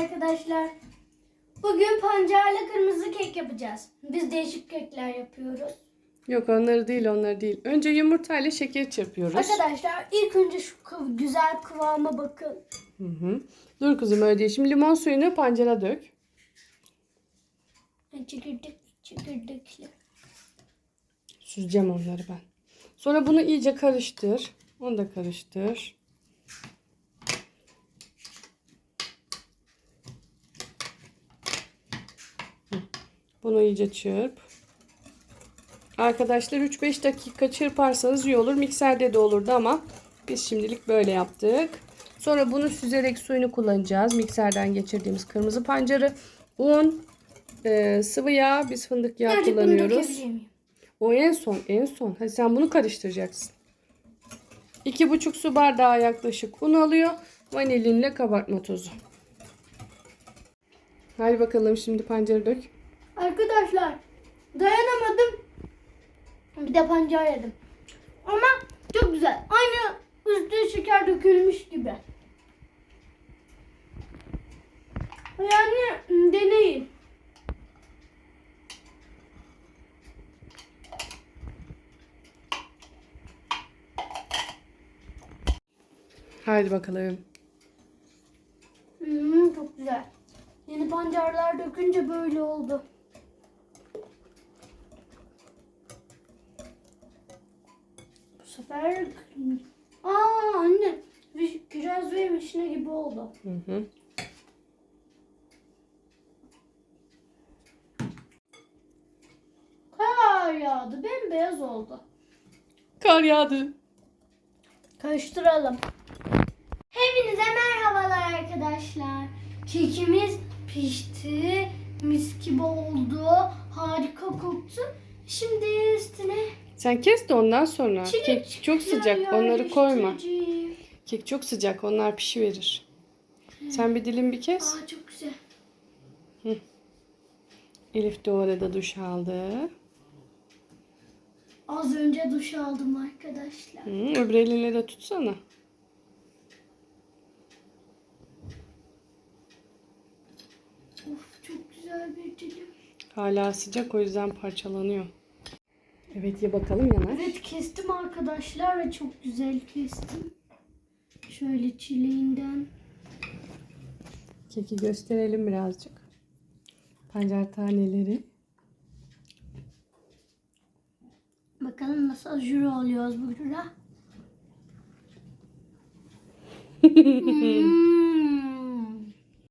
arkadaşlar. Bugün pancarlı kırmızı kek yapacağız. Biz değişik kekler yapıyoruz. Yok onları değil onları değil. Önce yumurtayla şeker çırpıyoruz. Arkadaşlar ilk önce şu kıv- güzel kıvama bakın. Hı hı. Dur kızım öyle değil. Şimdi limon suyunu pancara dök. Çekirdek, çekirdekli. Süzeceğim onları ben. Sonra bunu iyice karıştır. Onu da karıştır. Bunu iyice çırp. Arkadaşlar 3-5 dakika çırparsanız iyi olur. Mikserde de olurdu ama biz şimdilik böyle yaptık. Sonra bunu süzerek suyunu kullanacağız. Mikserden geçirdiğimiz kırmızı pancarı, un, e, sıvı yağ, biz fındık yağı bunu kullanıyoruz. O en son, en son. Hadi sen bunu karıştıracaksın. İki buçuk su bardağı yaklaşık un alıyor. Vanilinle kabartma tozu. Hadi bakalım şimdi pancarı dök. Arkadaşlar dayanamadım. Bir de pancar yedim. Ama çok güzel. Aynı üstüne şeker dökülmüş gibi. Yani deneyin. Haydi bakalım. Hmm, çok güzel. Yeni pancarlar dökünce böyle oldu. Sefer... Aa anne. Kiraz ve vişne gibi oldu. Hı hı. Kar yağdı. Bembeyaz oldu. Kar yağdı. Karıştıralım. Hepinize merhabalar arkadaşlar. Kekimiz pişti. Mis gibi oldu. Harika koktu. Şimdi üstüne Sen kes de ondan sonra. çilek Kek çok sıcak. Onları koyma. Kek çok sıcak. Onlar pişiverir. Sen bir dilim bir kes. Aa çok güzel. Elif de orada duş aldı. Az önce duş aldım arkadaşlar. Hı, öbür elinle de tutsana. Of çok güzel bir dilim. Hala sıcak o yüzden parçalanıyor. Evet ye bakalım yanar. Evet kestim arkadaşlar ve çok güzel kestim. Şöyle çileğinden. Keki gösterelim birazcık. Pancar taneleri. Bakalım nasıl jüri oluyoruz burada. Hmm.